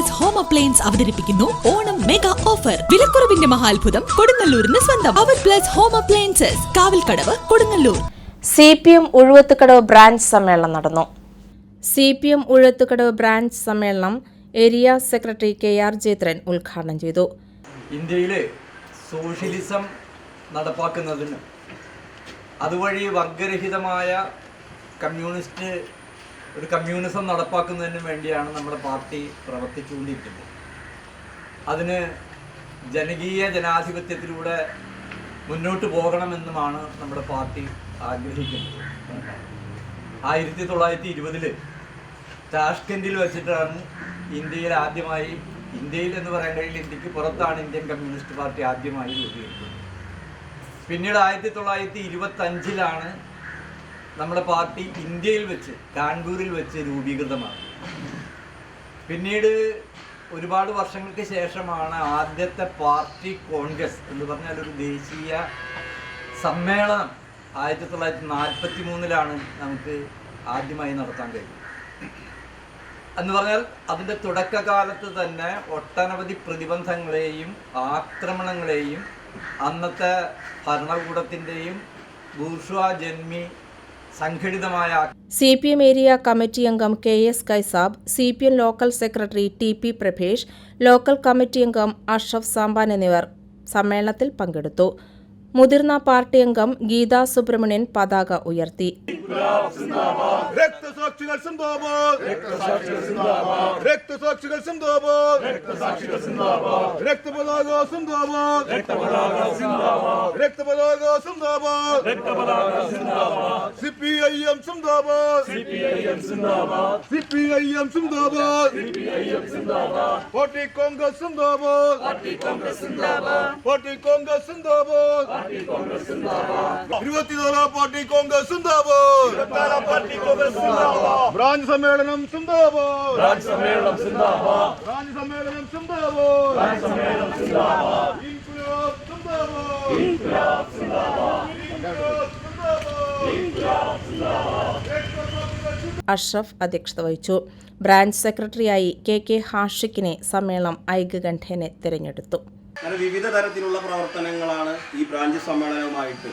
Plus home appliance അവതരിപ്പിക്കുന്നു. Onam mega offer വിലക്കുറവിന്റെ മഹാത്ഭുതം കൊടുങ്ങല്ലൂരിന് സ്വന്തം. Our plus home appliances Kavalkadavu Kodungallur. C P M Uzhuvathukadavu branch സമ്മേളനം നടന്നു. C P M Uzhuvathukadavu branch സമ്മേളനം area secretary K R Jethran ഉദ്ഘാടനം ചെയ്തു. ഇന്ത്യയിലെ സോഷ്യലിസം നടപ്പാക്കുന്നതിന് അതുവഴി വർഗരഹിതമായ കമ്മ്യൂണിസ്റ്റ് ഒരു കമ്മ്യൂണിസം നടപ്പാക്കുന്നതിന് വേണ്ടിയാണ് നമ്മുടെ പാർട്ടി പ്രവർത്തിച്ചുകൊണ്ടിരിക്കുന്നത്. അതിന് ജനകീയ ജനാധിപത്യത്തിലൂടെ മുന്നോട്ട് പോകണമെന്നുമാണ് നമ്മുടെ പാർട്ടി ആഗ്രഹിക്കുന്നത്. ആയിരത്തി തൊള്ളായിരത്തി ഇരുപതിൽ താഷ്കൻഡിൽ വെച്ചിട്ടാണ് ഇന്ത്യയിൽ ആദ്യമായി ഇന്ത്യയിൽ എന്ന് പറയാൻ കഴിയില്ല ഇന്ത്യയ്ക്ക് പുറത്താണ് ഇന്ത്യൻ കമ്മ്യൂണിസ്റ്റ് പാർട്ടി ആദ്യമായി രൂപീകരിക്കുന്നത്. പിന്നീട് ആയിരത്തി തൊള്ളായിരത്തി ഇരുപത്തി അഞ്ചിലാണ് നമ്മുടെ പാർട്ടി ഇന്ത്യയിൽ വെച്ച് കാൺപൂരിൽ വെച്ച് രൂപീകൃതമാണ്. പിന്നീട് ഒരുപാട് വർഷങ്ങൾക്ക് ശേഷമാണ് ആദ്യത്തെ പാർട്ടി കോൺഗ്രസ് എന്ന് പറഞ്ഞാൽ ഒരു ദേശീയ സമ്മേളനം ആയിരത്തി തൊള്ളായിരത്തി നാൽപ്പത്തി മൂന്നിലാണ് നമുക്ക് ആദ്യമായി നടത്താൻ കഴിയും എന്ന് പറഞ്ഞാൽ അതിന്റെ തുടക്കകാലത്ത് തന്നെ ഒട്ടനവധി പ്രതിബന്ധങ്ങളെയും ആക്രമണങ്ങളെയും അന്നത്തെ ഭരണകൂടത്തിന്റെയും ബൂർഷ്വാ ജന്മി സംഘടിതമായ C P M area committee അംഗം K S Kaisab C P M local secretary T P Prabhesh local committee അംഗം അഷ്റഫ് സാമ്പാൻ എന്നിവർ സമ്മേളനത്തിൽ പങ്കെടുത്തു. മുതിർന്ന പാർട്ടി അംഗം ഗീതാ സുബ്രഹ്മണ്യൻ പതാക ഉയർത്തി. രക്തസാക്ഷികൾ രക്തസാക്ഷികൾ രക്തപതാക രക്തപതാക സിന്ദാബാദ് സിപിഐഎം സിപിഐഎം സിന്ദാബാദ് സിപിഐഎം സിന്ദാബാദ് സിപിഐഎം സിന്ദാബാദ് പാർട്ടി കോൺഗ്രസ് പാർട്ടി കോൺഗ്രസ് ഇരുപത്തിനാലാം പാർട്ടി കോൺഗ്രസ് സിന്ദാബാദ് ബ്രാഞ്ച് സമ്മേളനം സിന്ദാബാദ്. ബ്രാഞ്ച് സമ്മേളനം സിന്ദാബാദ്. ബ്രാഞ്ച് സമ്മേളനം സിന്ദാബാദ്. ബ്രാഞ്ച് സമ്മേളനം സിന്ദാബാദ്. ഇൻകുലാബ് സിന്ദാബാദ് ഇൻകുലാബ് സിന്ദാബാദ്. ഇൻകുലാബ് സിന്ദാബാദ്. ഇൻകുലാബ് സിന്ദാബാദ്. അഷ്റഫ് അധ്യക്ഷത വഹിച്ചു. ബ്രാഞ്ച് സെക്രട്ടറിയായി കെ കെ ഹാഷിക്കിനെ സമ്മേളനം ഐക്യകണ്ഠേനെ തിരഞ്ഞെടുത്തു. അങ്ങനെ വിവിധ തരത്തിലുള്ള പ്രവർത്തനങ്ങളാണ് ഈ ബ്രാഞ്ച് സമ്മേളനവുമായിട്ട്